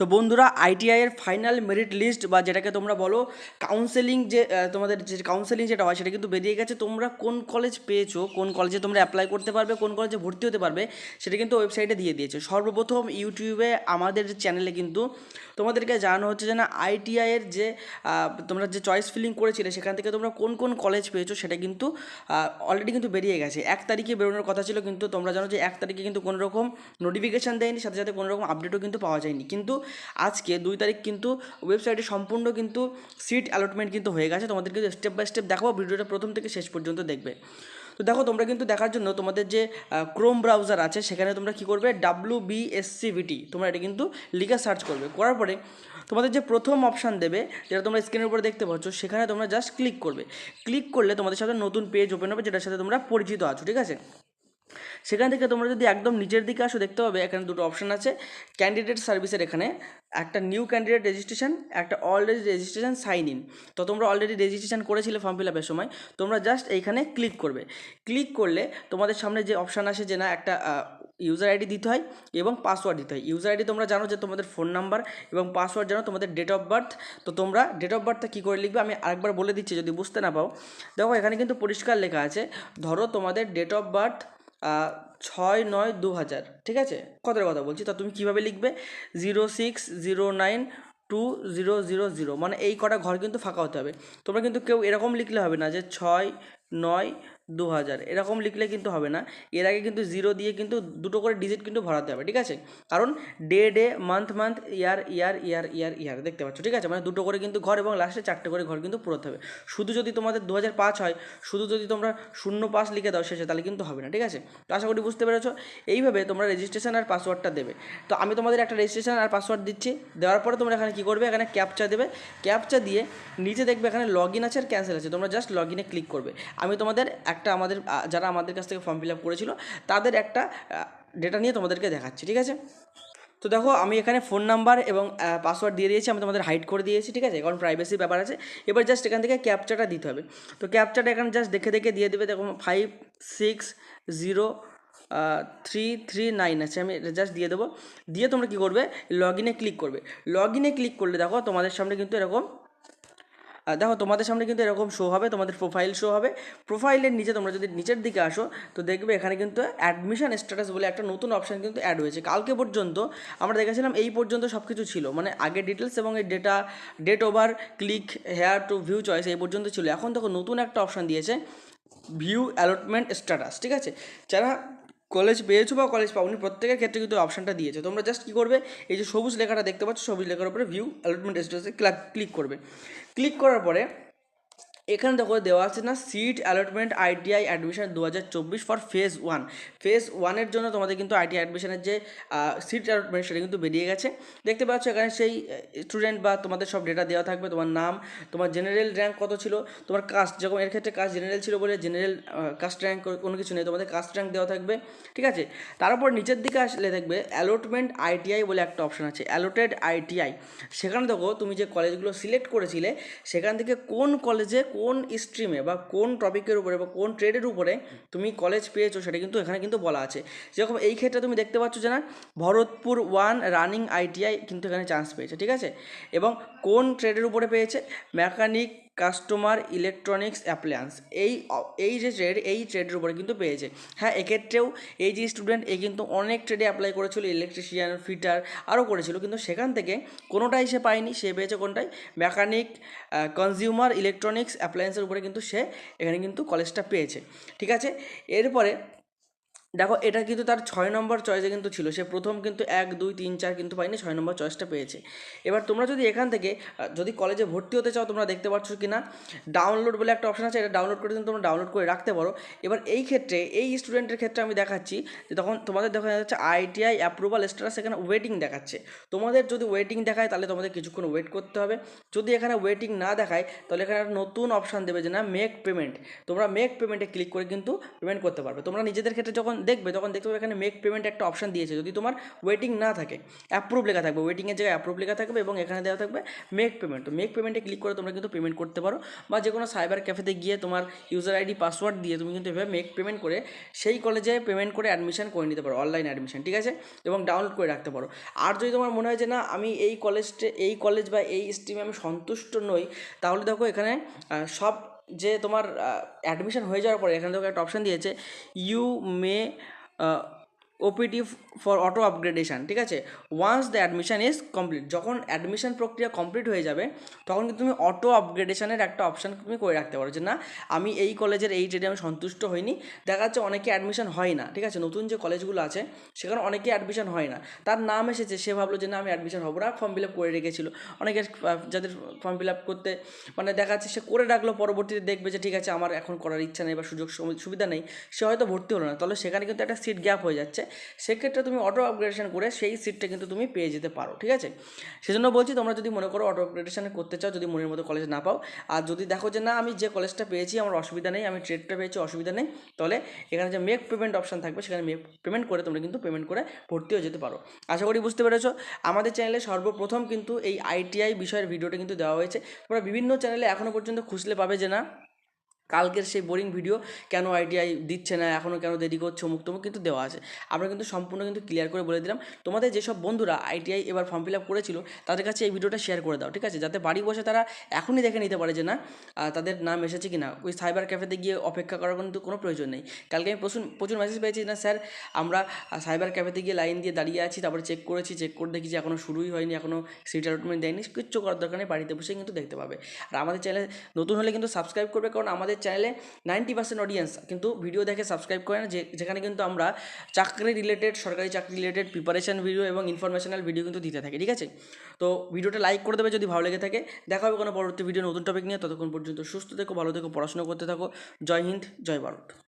তো বন্ধুরা আইটিআইয়ের final merit list বা যেটাকে তোমরা বলো কাউন্সেলিং যে তোমাদের যে কাউন্সেলিং যেটা হয়, সেটা কিন্তু বেরিয়ে গেছে। তোমরা কোন কলেজ পেয়েছ, কোন কলেজে তোমরা অ্যাপ্লাই করতে পারবে, কোন কলেজে ভর্তি হতে পারবে, সেটা কিন্তু ওয়েবসাইটে দিয়ে দিয়েছে। সর্বপ্রথম ইউটিউবে আমাদের চ্যানেলে কিন্তু তোমাদেরকে জানানো হচ্ছে যে না আইটিআই এর যে তোমরা যে চয়েস ফিলিং করেছিলে, সেখান থেকে তোমরা কোন কোন কলেজ পেয়েছ, সেটা কিন্তু অলরেডি কিন্তু বেরিয়ে গেছে। এক তারিখে বেরোনোর কথা ছিল কিন্তু তোমরা জানো যে এক তারিখে কিন্তু কোনো রকম নোটিফিকেশান দেয়নি, সাথে সাথে কোনো রকম আপডেটও কিন্তু পাওয়া যায়নি। কিন্তু আজকে দুই তারিখ কিন্তু ওয়েবসাইটে সম্পূর্ণ কিন্তু সিট অ্যালটমেন্ট কিন্তু হয়ে গেছে। তোমাদের কিন্তু স্টেপ বাই স্টেপ দেখাবো, ভিডিওটা প্রথম থেকে শেষ পর্যন্ত দেখবে। তো দেখো, তোমরা কিন্তু দেখার জন্য তোমাদের যে ক্রোম ব্রাউজার আছে, সেখানে তোমরা কি করবে? ডাব্লু বিএসসিভিটি তোমরা এটা কিন্তু লিখে সার্চ করবে। করার পরে তোমাদের যে প্রথম অপশান দেবে, যেটা তোমরা স্ক্রিনের উপরে দেখতে পাচ্ছ, সেখানে তোমরা জাস্ট ক্লিক করবে। ক্লিক করলে তোমাদের সাথে নতুন পেজ ওপেন হবে, যেটার সাথে তোমরা পরিচিত আছো, ঠিক আছে? সেখান থেকে তোমরা যদি একদম নিচের দিকে আসো, দেখতে পাবে এখানে দুটো অপশান আছে। ক্যান্ডিডেট সার্ভিসের এখানে, একটা নিউ ক্যান্ডিডেট রেজিস্ট্রেশন একটা অলরেডি রেজিস্ট্রেশন সাইন ইন তো তোমরা অলরেডি রেজিস্ট্রেশন করেছিলে ফর্ম ফিল আপের সময়, তোমরা জাস্ট এইখানে ক্লিক করবে। ক্লিক করলে তোমাদের সামনে যে অপশান আসে যে না, একটা ইউজার আইডি দিতে হয় এবং পাসওয়ার্ড দিতে হয়। ইউজার আইডি তোমরা জানো যে তোমাদের ফোন নাম্বার এবং পাসওয়ার্ড জানো তোমাদের ডেট অফ বার্থ তো তোমরা ডেট অফ বার্থটা কী করে লিখবে? আমি আরেকবার বলে দিচ্ছি যদি বুঝতে না পাও। দেখো এখানে কিন্তু পরিষ্কার লেখা আছে, ধরো তোমাদের ডেট অফ বার্থ ছয় নয় দু হাজার, ঠিক আছে? কথার কথা বলছি? তা তুমি কীভাবে লিখবে? Zero six zero nine two zero zero zero মানে এই কটা ঘর কিন্তু ফাঁকা হতে হবে। তোমরা কিন্তু কেউ এরকম লিখলে হবে না যে ছয় নয় দু হাজার এরকম লিখলে কিন্তু হবে না। এর আগে কিন্তু জিরো দিয়ে কিন্তু দুটো করে ডিজিট কিন্তু ভরাতে হবে, ঠিক আছে? কারণ day day month month year year year year year দেখতে পাচ্ছ, ঠিক আছে? মানে দুটো করে কিন্তু ঘর এবং লাস্টে চারটে করে ঘর কিন্তু পুরোতে হবে। শুধু যদি তোমাদের দু হয়, শুধু যদি তোমরা শূন্য পাঁচ লিখে দাও শেষে, তাহলে কিন্তু হবে না, ঠিক আছে? তো আশা করি বুঝতে পেরেছ? এইভাবে তোমরা রেজিস্ট্রেশন আর পাসওয়ার্ডটা দেবে। তো আমি তোমাদের একটা রেজিস্ট্রেশন আর পাসওয়ার্ড দিচ্ছি। দেওয়ার পরে তোমরা এখানে কী করবে? এখানে ক্যাপচা দেবে। ক্যাপচা দিয়ে নিচে দেখবে এখানে লগ ইন আছে আর ক্যান্সেল আছে। তোমরা জাস্ট লগ ইনে ক্লিক করবে। আমি তোমাদের একটা আমাদের যারা আমাদের কাছ থেকে ফর্ম ফিল আপ করেছিল, তাদের একটা ডেটা নিয়ে তোমাদেরকে দেখাচ্ছি, ঠিক আছে? তো দেখো, আমি এখানে ফোন নাম্বার এবং পাসওয়ার্ড দিয়ে দিয়েছি, আমি তোমাদের হাইড করে দিয়েছি, ঠিক আছে? কারণ প্রাইভেসি ব্যাপার আছে। এবার জাস্ট এখান থেকে ক্যাপচাটা দিতে হবে। তো ক্যাপচাটা এখানে জাস্ট দেখে দেখে দিয়ে দেবে, দেখো five six zero three three nine আছে। আমি জাস্ট দিয়ে দেবো। দিয়ে তোমরা কী করবে? লগ ইনে ক্লিক করবে। লগ ইনে ক্লিক করলে দেখো, তোমাদের সামনে কিন্তু এরকম দেখো, তোমাদের সামনে কিন্তু এরকম শো হবে, তোমাদের প্রোফাইল শো হবে। প্রোফাইলের নিচে তোমরা যদি নিচের দিকে আসো, তো দেখবে এখানে কিন্তু অ্যাডমিশন স্ট্যাটাস বলে একটা নতুন অপশান কিন্তু অ্যাড হয়েছে। কালকে পর্যন্ত আমরা দেখেছিলাম এই পর্যন্ত সব কিছু ছিল মানে আগে ডিটেলস এবং এই data date over click here to view choice এই পর্যন্ত ছিল। এখন দেখো, নতুন একটা অপশান দিয়েছে ভিউ অ্যালটমেন্ট স্ট্যাটাস ঠিক আছে? যারা কলেজ পেয়েছ বা কলেজ পাওনি, প্রত্যেকের ক্ষেত্রে কিন্তু অপশানটা দিয়েছে। তোমরা জাস্ট কী করবে? এই যে সবুজ লেখাটা দেখতে পাচ্ছ, সবুজ লেখার উপরে ভিউ অ্যালটমেন্ট স্টেটাসে ক্লিক করবে। ক্লিক করার পরে এখানে দেখো দেওয়া আছে না সিট অ্যালটমেন্ট আইটিআই অ্যাডমিশন দু হাজার চব্বিশ ফর ফেজ ওয়ান ফেজ ওয়ানের জন্য তোমাদের কিন্তু আইটিআই অ্যাডমিশনের যে সিট অ্যালটমেন্ট সেটা কিন্তু বেরিয়ে গেছে। দেখতে পাচ্ছ এখানে সেই স্টুডেন্ট বা তোমাদের সব ডেটা দেওয়া থাকবে। তোমার নাম, তোমার জেনারেল র্যাঙ্ক কত ছিল, তোমার কাস্ট যেরকম এর ক্ষেত্রে কাস্ট জেনারেল ছিল বলে জেনারেল কাস্ট র্যাঙ্ক কোনো কিছু নেই, তোমাদের কাস্ট র্যাঙ্ক দেওয়া থাকবে। ঠিক আছে? তারপর নিচের দিকে আসলে দেখবে অ্যালটমেন্ট আইটিআই বলে একটা অপশন আছে অ্যালোটেড আইটিআই সেখানে দেখো তুমি যে কলেজগুলো সিলেক্ট করেছিলে, সেখান থেকে কোন কলেজে কোন স্ট্রিমে বা কোন টপিকের উপরে বা কোন ট্রেডের উপরে তুমি কলেজ পেয়েছ সেটা কিন্তু এখানে কিন্তু বলা আছে। যেরকম এই ক্ষেত্রে তুমি দেখতে পাচ্ছ যে না, ভরতপুর ওয়ান রানিং আইটিআই কিন্তু এখানে চান্স পেয়েছে, ঠিক আছে? এবং কোন ট্রেডের উপরে পেয়েছে? মেকানিক কাস্টমার ইলেকট্রনিক্স অ্যাপ্লায়েন্স এই এই যে ট্রেড এই ট্রেডের উপরে কিন্তু পেয়েছে। হ্যাঁ এক্ষেত্রেও এই যে স্টুডেন্ট এই কিন্তু অনেক ট্রেডে অ্যাপ্লাই করেছিল ইলেকট্রিশিয়ান ফিটার আরও করেছিল, কিন্তু সেখান থেকে কোনোটাই সে পায়নি, সে পেয়েছে কোনটাই? মেকানিক কনজিউমার ইলেকট্রনিক্স অ্যাপ্লায়েন্সের উপরে কিন্তু সে এখানে কিন্তু কলেজটা পেয়েছে। ঠিক আছে? এরপরে দেখো, এটা কিন্তু তার ছয় নম্বর চয়েসে কিন্তু ছিল। সে প্রথম কিন্তু এক, দুই, তিন, চার কিন্তু পায়নি, ছয় নম্বর চয়েসটা পেয়েছে। এবার তোমরা যদি এখান থেকে যদি কলেজে ভর্তি হতে চাও, তোমরা দেখতে পাচ্ছ কি না ডাউনলোড বলে একটা অপশন আছে, এটা ডাউনলোড করে কিন্তু তোমরা ডাউনলোড করে রাখতে পারো। এবার এই ক্ষেত্রে, এই স্টুডেন্টের ক্ষেত্রে আমি দেখাচ্ছি যে তখন তোমাদের দেখা যাচ্ছে আইটিআই অ্যাপ্রুভাল স্ট্যাটাস এখানে ওয়েটিং দেখাচ্ছে। তোমাদের যদি ওয়েটিং দেখায়, তাহলে তোমাদের কিছুক্ষণ ওয়েট করতে হবে। যদি এখানে ওয়েটিং না দেখায়, তাহলে এখানে একটা নতুন অপশান দেবে যে না মেক পেমেন্ট তোমরা মেক পেমেন্টে ক্লিক করে কিন্তু পেমেন্ট করতে পারবে। তোমরা নিজেদের ক্ষেত্রে যখন দেখবে, তখন দেখতে পাবে এখানে মেক পেমেন্ট একটা অপশন দিয়েছে। যদি তোমার ওয়েটিং না থাকে অ্যাপ্রুভ লেখা থাকবে ওয়েটিংয়ের জায়গায় অ্যাপ্রুভ লেখা থাকবে এবং এখানে দেওয়া থাকবে মেক পেমেন্ট তো মেক পেমেন্টে ক্লিক করে তোমরা কিন্তু পেমেন্ট করতে পারো বা যে কোনো সাইবার ক্যাফেতে গিয়ে তোমার ইউজার আইডি পাসওয়ার্ড দিয়ে তুমি কিন্তু এভাবে মেক পেমেন্ট করে সেই কলেজে পেমেন্ট করে অ্যাডমিশন করে নিতে পারো অনলাইন অ্যাডমিশন ঠিক আছে? এবং ডাউনলোড করে রাখতে পারো। আর যদি তোমার মনে হয় যে না, আমি এই কলেজটে এই কলেজ বা এই স্ট্রিমে আমি সন্তুষ্ট নই, তাহলে দেখো এখানে সব যে তোমার অ্যাডমিশন হয়ে যাওয়ার পরে এখানে তোমাকে একটা অপশান দিয়েছে you may OPT for auto upgradation ঠিক আছে? Once the admission is complete যখন অ্যাডমিশন প্রক্রিয়া কমপ্লিট হয়ে যাবে তখন কিন্তু তুমি অটো আপগ্রেডেশনের একটা অপশান তুমি করে রাখতে পারো যে না আমি এই কলেজের এই ডেটে আমি সন্তুষ্ট হইনি। দেখা যাচ্ছে অনেকে অ্যাডমিশন হয় না ঠিক আছে? নতুন যে কলেজগুলো আছে সেখানে অনেকে অ্যাডমিশন হয় না। তার নাম এসেছে সে ভাবলো যে না আমি অ্যাডমিশন হব না। ফর্ম ফিল আপ করে রেখেছিল। অনেকের আহ, যাদের ফর্ম ফিল আপ করতে মানে দেখা যাচ্ছে সে করে রাখল পরবর্তীতে দেখবে যে ঠিক আছে আমার এখন করার ইচ্ছা নেই বা সুযোগ সুবি- সুবিধা নেই। সে হয়তো ভর্তি হলো না। তাহলে সেখানে কিন্তু একটা সিট গ্যাপ হয়ে যাচ্ছে। সেক্ষেত্রে তুমি অটো আপগ্রেডেশন করে সেই সিটটা কিন্তু তুমি পেয়ে যেতে পারো, ঠিক আছে? সেজন্য বলছি তোমরা যদি মনে করো অটো আপগ্রেডেশন করতে চাও, যদি মনের মতো কলেজ না পাও, আর যদি দেখো যে না, আমি যে কলেজটা পেয়েছি আমার অসুবিধা নেই, আমি ট্রেডটা পেয়েছি, অসুবিধা নেই, তাহলে এখানে যে মেক পেমেন্ট অপশান থাকবে, সেখানে মেক পেমেন্ট করে তোমরা কিন্তু পেমেন্ট করে ভর্তি হয়ে যেতে পারো। আশা করি বুঝতে পেরেছ। আমাদের চ্যানেলে সর্বপ্রথম কিন্তু এই আইটিআই বিষয়ের ভিডিওটা কিন্তু দেওয়া হয়েছে। তোমরা বিভিন্ন চ্যানেলে এখনও পর্যন্ত খুঁজলে পাবে যে না কালকের সেই বোরিং ভিডিও কেন আইটিআই দিচ্ছে না এখনও কেন দেরি করছে, অমুক তমুক কিন্তু দেওয়া আছে। আমরা কিন্তু সম্পূর্ণ কিন্তু ক্লিয়ার করে বলে দিলাম। তোমাদের যেসব বন্ধুরা আইটিআই এবার ফর্ম ফিল আপ করেছিল, তাদের কাছে এই ভিডিওটা শেয়ার করে দাও, ঠিক আছে? যাতে বাড়ি বসে তারা এখনই দেখে নিতে পারে যে, না তাদের নাম এসেছে কি না ওই সাইবার ক্যাফেতে গিয়ে অপেক্ষা করার কিন্তু কোনো প্রয়োজন নেই। কালকে আমি প্রচুর প্রচুর মেসেজ পেয়েছি না স্যার, আমরা সাইবার ক্যাফেতে গিয়ে লাইন দিয়ে দাঁড়িয়ে আছি, তারপরে চেক করেছি চেক করে দেখি যে এখনও শুরুই হয়নি এখনও সিট অ্যালটমেন্ট দেয়নি। কিচ্ছু করার দরকার নেই, বাড়িতে বসে কিন্তু দেখতে পাবে। আর আমাদের চ্যানেলে নতুন হলে কিন্তু সাবস্ক্রাইব করবে, কারণ আমাদের চ্যানেলে নাইনটি পার্সেন্ট অডিয়েন্স কিন্তু ভিডিও দেখে সাবস্ক্রাইব করে না, যে, যেখানে কিন্তু আমরা চাকরি রিলেটেড সরকারি চাকরি রিলেটেড প্রিপারেশন ভিডিও এবং ইনফরমেশনাল ভিডিও কিন্তু দিতে থাকি, ঠিক আছে? তো ভিডিওটা লাইক করে দেবে যদি ভালো লেগে থাকে। দেখা হবে কোনো পরবর্তী ভিডিও নতুন টপিক নিয়ে। ততক্ষণ পর্যন্ত সুস্থ থেকো, ভালো থেকো, পড়াশোনা করতে থাকো। জয় হিন্দ, জয় ভারত।